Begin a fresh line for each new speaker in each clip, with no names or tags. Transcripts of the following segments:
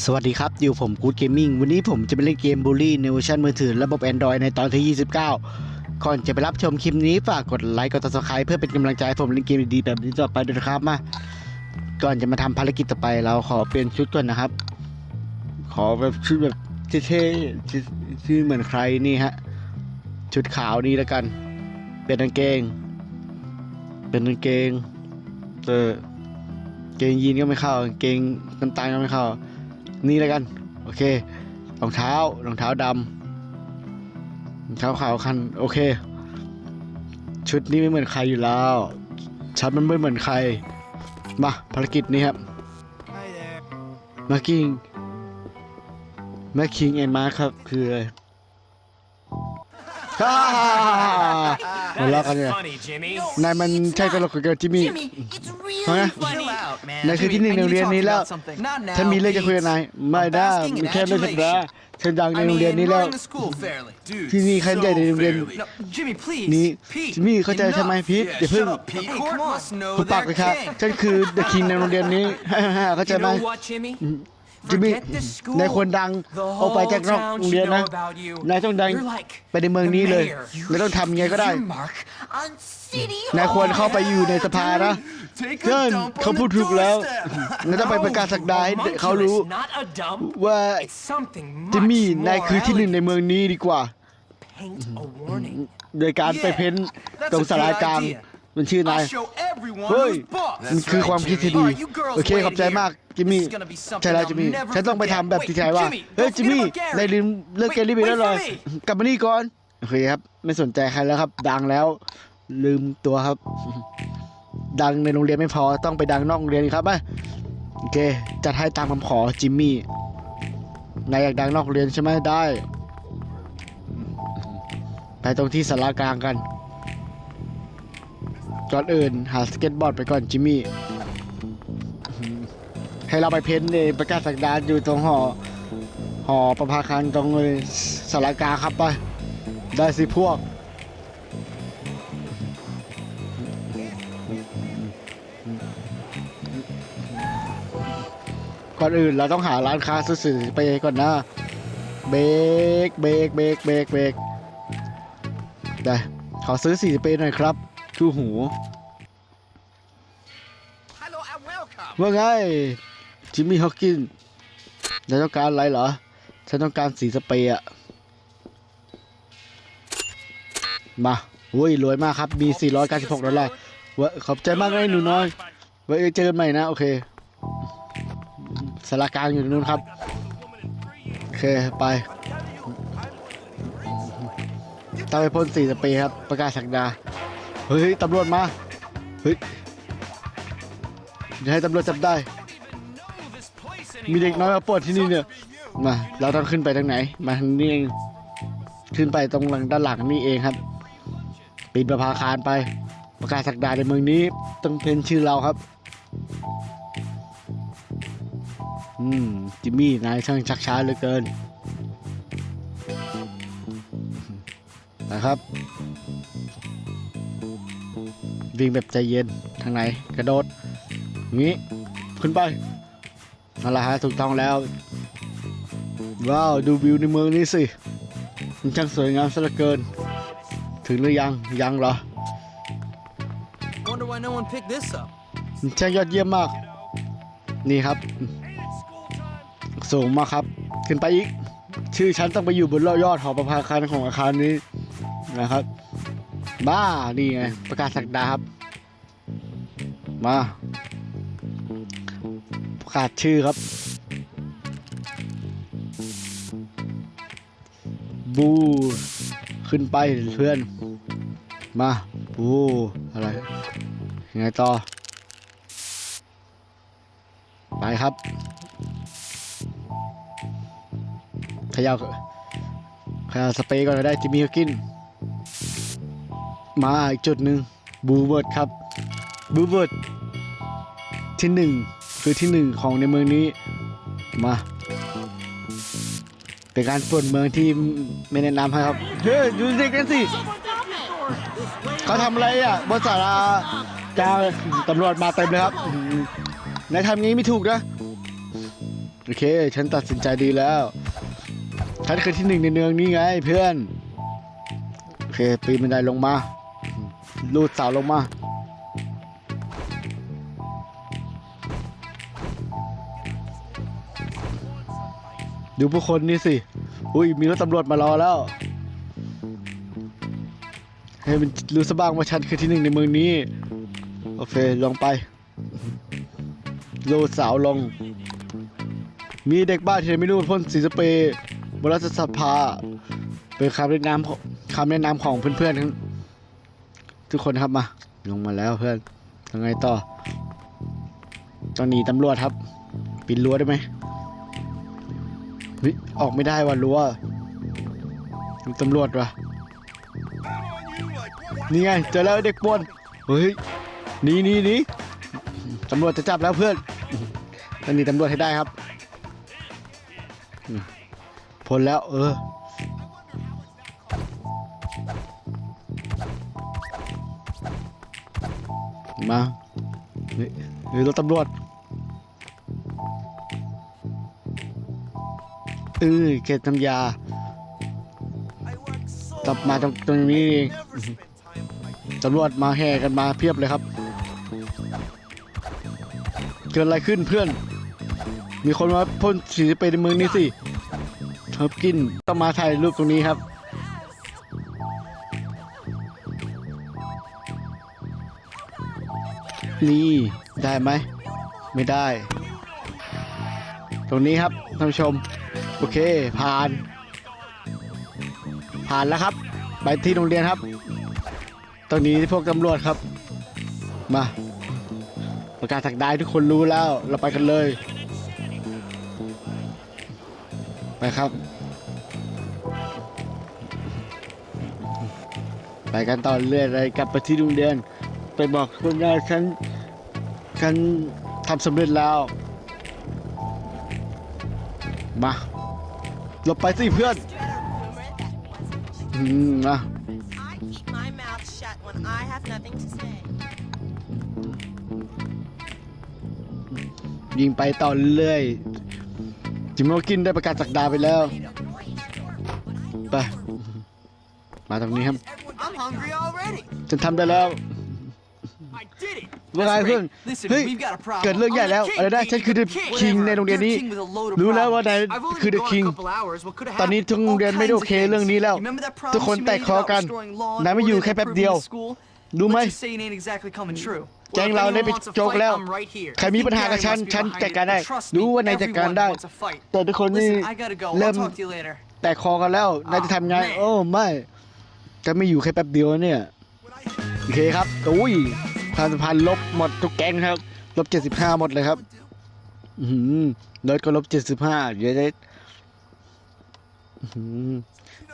สวัสดีครับ อยู่ผมกู๊ดเกมมิ่งวันนี้ผมจะไปเล่นเกมบูลลี่ในเวอร์ชันมือถือระบบ Android ในตอนที่ 29 ก่อนจะไปรับชมคลิปนี้ฝากกดไลค์กด subscribe เพื่อเป็นกำลังใจให้ผมเล่นเกมดีๆแบบนี้ต่อไปด้วยนะครับมาก่อนจะมาทำภารกิจต่อไปเราขอเปลี่ยนชุดก่อนนะครับ ขอแบบชุดแบบเท่ๆที่ที่เหมือนใครนี่ฮะชุดขาวนี่แล้วกัน เป็นกางเกง เป็นกางเกงเออเกงยีนก็ไม่เข้ากางเกงน้ำตาลก็ไม่เข้า นี่แล้วกัน โอเครองเท้ารองเท้าดำรองเท้าขาวคันโอเค ชุดนี้ไม่เหมือนใครอยู่แล้วชัดมันไม่เหมือนใคร มาภารกิจนี้ครับ
Hi there.
มาคิงมาคิงแอนมาครับ คืออะไรฮ่าหัวเราะกัน
That
เนี่ย
is funny, Jimmy.
นายมันใช่ตลกกับจิมมี่
Jimmy, it's really
Huh?
funny.
Chill out, man.
นายคือที่หนึ่งในโรงเรียนนี้แล้ว
Not now.
ฉันมีเรื่องจะคุยกับนาย ไม่ได้
I'm basking in
มันแค่เรื่องธรรมดา
adulation.
ฉันดังใน
I
โรงเรียน
mean,
นี้แล้ว
running the school fairly. Dude,
ที่นี่ขั้นใหญ่ในโรงเรียน
no, Jimmy, please.
นี้
Pete,
จิมมี่เข้าใจใช่ไหม
enough.
พีทอย่าเพิ่ง
Shut up, Pete. Hey, come on. know
คุณปากเลยครับ
their king.
ฉันคือเดอะคิงในโรงเรียนนี้ เข้าใจ
You
ไหม
know what, Jimmy?
จิมมี่
Forget this school.
นายควรดัง
The
ออกไป
whole
จากนอก
town
โรงเรียน
should
นะ
know about you.
นายต้องดัง
You're like
ไปในเมืองนี้เลย
the mayor.
นายต้องทำยังไงก็ได้
Your mark on City
นายควรเข้าไปอยู่ในสภานะ
Take
เกิน
a dump
เขา
on
พูด
the
ถูกแล้ว
doorstep.
นายต้องไปประกาศสักดาให้เขารู้
Homunculus, not a dump.
ว่า
It's something
จิม
much
มี่นาย
more
คือที่หนึ่งใน
elegant.
เมืองนี้ดีกว่า
Paint a warning.
โดยการไปเพ้นท์
that's
ตรง
a
สาร
good
กลาง
idea.
มันชื่อนาย
I'll show everyone
เฮ้ย
who's boss.
มันคือความคิดที่ดี
Alright, you girls
โอเค
wait
ขอบใจ
here.
มากจิมมี่
This is gonna be something
ใช่แล้ว
I'll
จิมมี่
never
ฉันต้องไปทำแบบ
forget.
ที่ชายว่า
Wait, Jimmy,
เฮ้ย
don't
จิมมี่
forget about Gary.
นายลืมเลิก
Wait,
แกรี่ไปแล้วเหรอ
wait for me
กลับมานี่ก่อน โอเคครับ ไม่สนใจใครแล้วครับ ดังแล้ว ลืมตัวครับ ดังในโรงเรียนไม่พอต้องไปดังนอกโรงเรียนอีกครับไปโอเคจัดให้ตามคำขอจิมมี่นายอยากดังนอกโรงเรียนใช่ไหมได้ ไปตรงที่สารากลางกัน ก่อนอื่นหาสเก็ตบอร์ดไปก่อนจิมมี่ ให้เราไปเพ้นท์เลยประกาศสักดาอยู่ตรงหอ หอประภาคารตรงเลยสารกาครับไป ได้สิพวก ก่อนอื่นเราต้องหาร้านค้าสื่อไปก่อนนะ เบรกเบรกเบรกเบรกเบรกได้ขอซื้อสี่สเปรย์หน่อยครับ คือหู
Hello and welcome.
ว่าไง จิมมี่ฮอกกินนายต้องการอะไรเหรอ ฉันต้องการสีสเปรย์อะมาโอ้ยรวยมากครับ มี 496ดอลลาร์เว้ยขอบใจมากเลยหนูน้อยไว้เจอกันใหม่นะ โอเคสารกลางอยู่ตรงนู้นครับ โอเค ไปต้องไปพ่นสีสเปรย์ครับ ประกาศสักดาเฮ้ยตำรวจมาเฮ้ยอย่าให้ตำรวจจับได้ มีเด็กน้อยมาปวดที่นี่เนี่ยมาเราต้องขึ้นไปทางไหน มาทางนี้เองขึ้นไปตรงหลังด้านหลังนี่เองครับปีนประภาคารไป ประกาศสักดาในเมืองนี้ต้องเพ้นชื่อเราครับ อืมจิมมี่นายช่างชักช้าเหลือเกินนะครับ วิ่งแบบใจเย็นทางไหนกระโดดงี้ขึ้นไปนั่นแหละฮะถูกต้องแล้ว ว้าว ดูวิวในเมืองนี้สิมันช่างสวยงามซะเหลือเกิน ถึงหรือยังยังเหรอ
Wonder why no one picked this up.
มันช่างยอดเยี่ยมมาก นี่ครับ สูงมากครับ ขึ้นไปอีก ชื่อฉันต้องไปอยู่บนยอดหอประภาคารของอาคารนี้นะครับ บ้า นี่ไง ประกาศสักดาครับ มา ประกาศชื่อครับ บู ขึ้นไปเพื่อน มา บู อะไร ยังไงต่อ ไปครับขยาวขยาวสเปรย์ก่อนก็ได้จิมมี่ฮอว์กิน มาอีกจุดหนึ่งบูเวิร์ดครับบูเวิร์ดที่หนึ่งคือที่หนึ่งของในเมืองนี้มาเป็นการป่วนเมืองที่ไม่แนะนำให้ครับเฮ้ยดูเด็กกันสิเขาทำอะไรอะบนสาราจ้าตำรวจมาเต็มเลยครับอืมนายทำงี้ไม่ถูกนะ โอเค ฉันตัดสินใจดีแล้ว ฉันคือที่หนึ่งในเนืองนี้ไงเพื่อน โอเค ปีนบันไดลงมา ลูดเสาลงมา ดูผู้คนนี่สิ อุ้ยมีรถตำรวจมารอแล้วให้มันรู้สบ้างว่าฉันคือที่หนึ่งในเมืองนี้ โอเค ลงไปลูดเสาลง มีเด็กบ้านที่ไม่รู้พ่นสีสเปรย์บนรัฐสภาเป็นคำแนะนำคำแนะนำของเพื่อนๆทั้ง ทุกคนครับมาลงมาแล้วเพื่อนยังไงต่อต้องหนีตำรวจครับปีนรั้วได้ไหมเฮ้ยออกไม่ได้ว่ะรั้วตำรวจว่ะนี่ไงเจอแล้วเด็กป่วนเฮ้ยหนีหนีหนีตำรวจจะจับแล้วเพื่อนต้องหนีตำรวจให้ได้ครับพ้นแล้วเออ มาเฮ้ยเฮ้ยรถตำรวจเออเกตน้ำยา กลับมาตรงตรงนี้เองตำรวจมาแห่กันมาเพียบเลยครับ เกิดอะไรขึ้นเพื่อน มีคนมาพ่นสีสเปในเมืองนี้สิครับกินต้องมาถ่ายรูปตรงนี้ครับ นี่ได้ไหม ไม่ได้ ตรงนี้ครับท่านผู้ชม โอเคผ่าน ผ่านแล้วครับ ไปที่โรงเรียนครับ ตรงนี้พวกตำรวจครับ มาประกาศถักได้ทุกคนรู้แล้ว เราไปกันเลย ไปครับ ไปกันต่อเรื่อยเลยกลับไปที่โรงเรียนไปบอกคุณยายฉัน ฉันทำสำเร็จแล้ว มาหลบไปสิเพื่อนอืมนะ
I keep my mouth shut when I have nothing to say.
ยิงไปต่อเรื่อยจิมโมกินได้ประกาศสักดาไปแล้ว ไป มาตรงนี้ครับ
I'm hungry already.
ฉันทำได้แล้ว
I did it.
ว่าไง
That's
เพื่อน
great. Listen,
เฮ้ย
we've got a problem.
เกิดเรื่องใหญ่แล้ว
I'm the
อะไรนะ
king,
ฉันคือ
baby.
คิง
Whatever.
ในโรงเรียนนี้
You're king with a load of
รู้แล้วว่า
problems.
นาย
I've only
คือ
been
the
gone
king
a couple hours. What could have
ตอนนี้
happened?
ทุกโรงเรียน
All
ไม่ได้โอ
kinds
เค
of
เรื่องนี้แล้ว
things. Remember that
ทุก
promise
คน
you
แตก
made
คอ
about
กัน
restoring law and
นายไม่อยู่
order
แค่
that
แป๊บ
proved
เดียว
in school?
รู้ไหม
Let's just say it ain't exactly coming true.
แก๊ง
Well, if
เราได้
anyone
ไป
wants a
โจ๊ก
fight,
แล้ว
I'm right here.
ใครมีปัญหากับฉัน
Gary must be
ฉัน
behind
จัดการ
it,
ได้
but trust me,
รู้ว่านายจัดการ
everyone
ได้
wants a fight.
แต่ทุกคนนี่
Listen, I gotta go.
เริ่
I'll
ม
talk to you later.
แตกคอกันแล้ว นายจะทำไง
แม่
โอ้ ไม่ จะไม่อยู่แค่แป๊บเดียวเนี่ย โอเคครับอุ้ย ความสัมพันธ์ลบหมดทุกแก๊งครับ ลบ75หมดเลยครับ อือหือรถก็ลบ75เดี๋ยวได้อื้อหือ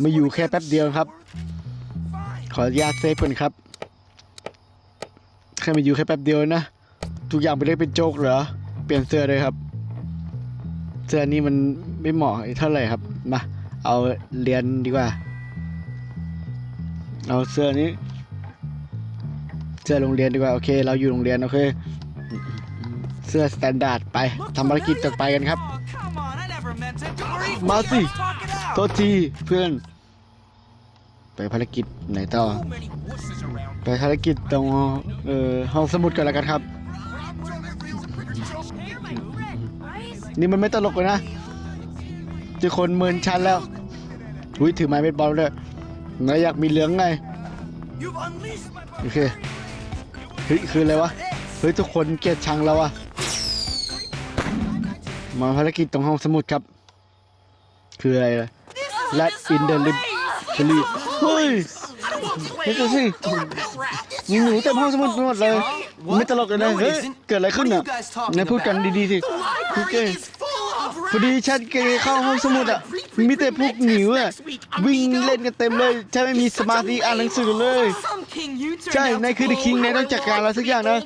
ไม่อยู่แค่แป๊บเดียวครับ ขออนุญาตเซฟก่อนครับ แค่มาอยู่แค่แป๊บเดียวนะ ทุกอย่างไปได้เป็นโจ๊กเหรอ เปลี่ยนเสื้อเลยครับ เสื้อนี้มันไม่เหมาะเท่าไหร่ครับ มา เอาเรียนดีกว่า เอาเสื้อนี้ เสื้อโรงเรียนดีกว่าโอเค เราอยู่โรงเรียนโอเค เสื้อสแตนดาร์ดไปทำภารกิจต่อไปกันครับ มาสิโทษทีเพื่อน ไปภารกิจไหนต่อ ไปภารกิจตรงเอ่อห้องสมุดกันแล้วกันครับ นี่มันไม่ตลกเลยนะเจะคนเมินชันแล้วอุ้ยถือไม้เบสบอลด้วยนายอยากมีเหลืองไง โอเค เฮ้ยคืออะไรวะ เฮ้ยทุกคนเกลียดชังเราอะมาภารกิจตรงห้องสมุดครับ คืออะไรล่ะ Let in the lib เฮ้ยเฮ้ยดูสิมีหนูเต็มห้องสมุดไปหมดเลย ไม่ตลกเลยนะเฮ้ยเกิดอะไรขึ้นอะนายพูดกันดีๆสิโอเคพอดีฉันเกเข้าห้องสมุดอะมีแต่พวกหนิวอะวิ่งเล่นกันเต็มเลยฉันไม่มีสมาธิอ่านหนังสือเลย
Some king you turned
ใช่
out
นาย
to
คือ The
be.
King นายต้องจัดการอะไรสักอย่างนะ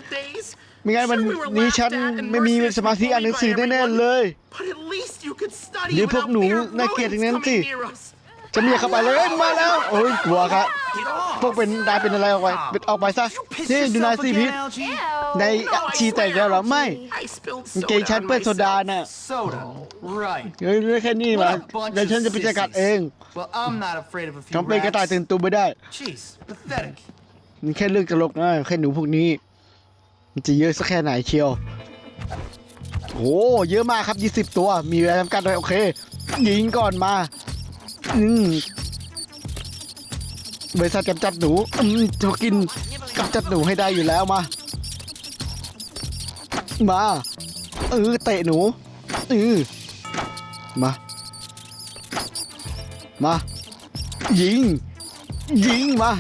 ไม่งั้นมันนี้ฉันไม่มีสมาธิอ่านหนังสือแน่ๆเลย
But at least you could study
เดี๋ยวพวก
without
หนู
fear of
น่าเกลียดอย่างนั้น
rodents
สิ
coming near us.
จะไม่อยากเข้าไปเลยเอ้ยมาแล้วโอ้ยกลัวครับ
Get off.
พวกเป็นนายเป็นอะไรออกไปเป็นออกไปซะ
You pissed
นี่ดูนาย
yourself
สิพีท
again, Algie?
ในชีแต่งแล้วเหรอไม่
I spilled
กาง
soda
เกงฉัน
on
เปื้อนโซดา
myself.
น่ะ
Soda. Right.
เฮ้ยไม่แค่นี้มา
What a bunch
เดี๋ยวฉันจะไปจัดการเอง
Well, I'm not afraid of a few
ฉันเป็นกระต่าย
rats.
ตื่นตูมไม่ได้
Jeez, pathetic.
มั นแค่เรื่องตลกนะแค่หนูพวกนี้ มันจะเยอะสักแค่ไหนเชียวโอ้เยอะมากครับ 20 ตัว มีเวลาจำกัดด้วยโอเค ยิงก่อนมา อืมบริษัทกำจัดหนูอืมเขากินกำจัดหนูให้ได้อยู่แล้วมา มาเออเตะหนูเออมา มา ยิง ยิงมา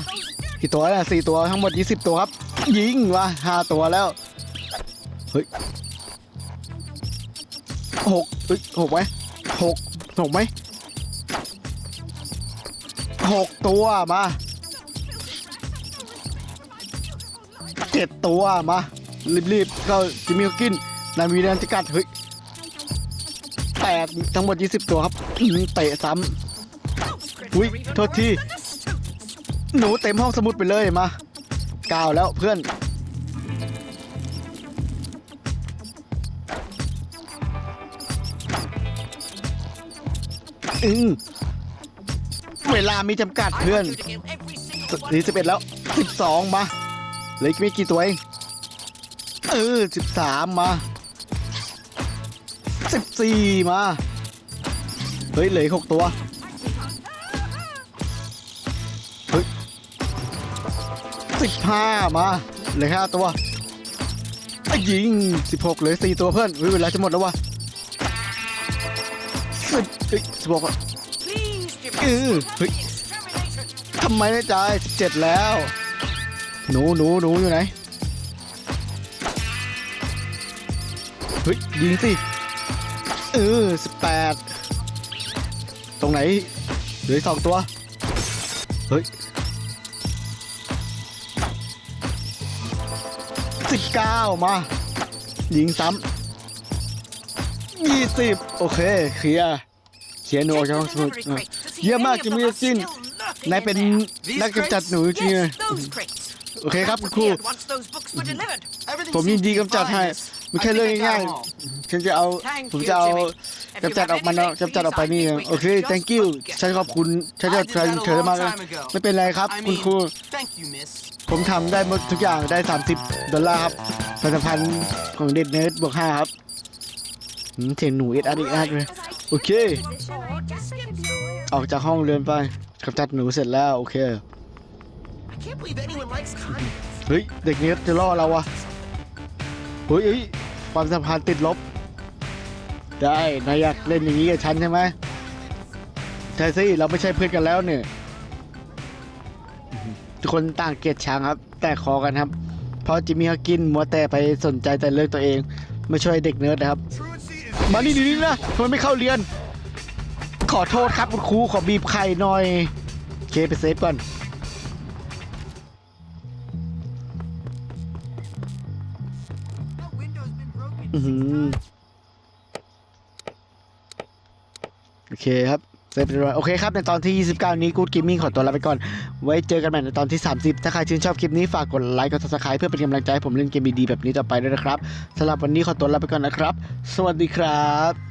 กี่ตัวแล้วสี่ตัวทั้งหมด 20 ตัวครับ ยิงมาห้าตัวแล้ว เฮ้ยหกเฮ้ยหกไหมหกหกไหมหกตัวมาเจ็ดตัวมารีบๆเข้าจิมมี่กินนามีนันจะกัดเฮ้ยแปดทั้งหมด 20 ตัวครับเตะซ้ำอุ้ยโทษที หนูเต็มห้องสมุดไปเลยมาก้าแล้วเพื่อน อืมเวลามีจำกัดเพื่อนสี่สิบเอ็ดแล้วสิบสองมาเหลืออีกไม่กี่ตัวเองเออสิบสามมาสิบสี่มา เฮ้ยเหลืออีกหกตัว สิบห้ามาเหลือห้าตัวอะยิงสิบหกเหลือสี่ตัวเพื่อนเวลาจะหมดแล้ววะสิบหกอะเออเฮ้ยทำไมไม่จ่ายสิบเจ็ดแล้ว หนูหนูหนูอยู่ไหนเฮ้ยยิงสิเออสิบแปดตรงไหนเหลือสองตัว เฮ้ย สิบเก้ามา ยิงซ้ำยี่สิบโอเค เคลียร์เคลียร์หนูออกจากห้องสมุดอะเยี่ยมมากจิมมี่จินนายเป็นนักกำจัดหนูจริงๆ
those crates.
โอเคครับคุณครู
Disappeared once those books were delivered.
Everything
ผมยิน
seems
ดี
to be
กำจัด
fine,
ให้
miss.
ไม่
I
ใช่เรื่อง
think I
ง่าย
got 'em all.
ๆฉันจะเอา
Thank
ผม
you,
จะเอา
Jimmy. If
กำจัด
you
อ
have
อกมา
any
เนาะ
late
กำจัดออกไป
fees,
นี่
I think we
โอเค
could just
thank you
book it.
ฉันขอบคุณฉันจะ
I did
เชิญ
that a
เชิญมาก
long
เลย
time ago.
ไม่เป็นไรครับ
I
คุณ
mean,
ครู
thank you, miss.
ผมทำได้หมดทุกอย่างได้ 30 ดอลลาร์ครับผลิตภัณฑ์ของเด็ดเนิร์ดบวก5ครับหืมเสียงหนูเอ็ดอัดอีกอัดเลยโอเค ออกจากห้องเรือนไปกำจัดหนูเสร็จแล้วโอเค
I can't believe anyone likes condoms.
เฮ้ยเด็กเนี้ยจะล่อเราวะเฮ้ยเฮ้ย ความสัมพันธ์ติดลบ ได้นายอยากเล่นอย่างนี้กับฉันใช่ไหมใช่สิเราไม่ใช่เพื่อนกันแล้วเนี่ยทุกคนต่างเกลียดช้างครับ แต่คอกันครับ เพราะจิมมี่เขากินมัวแต่ไปสนใจแต่เรื่องตัวเองไม่ช่วยเด็กเนิร์ดนะครับ มานี่ดีๆนะทำไมไม่เข้าเรียน ขอโทษครับคุณครูขอบีบไข่หน่อย เคไปเซฟก่อน โอเคครับเซฟเรียบร้อยโอเคครับ ในตอนที่ 29 นี้กูดกิมมิ่งขอตัวลาไปก่อน ไว้เจอกันใหม่ในตอนที่ 30 ถ้าใครชื่นชอบคลิปนี้ ฝากกดไลค์กดซับสไคร b e เพื่อเป็นกำลังใจให้ผมเล่นเกมดีๆแบบนี้ต่อไปด้วยนะครับสำหรับวันนี้ขอตัวลาไปก่อนนะครับ สวัสดีครับ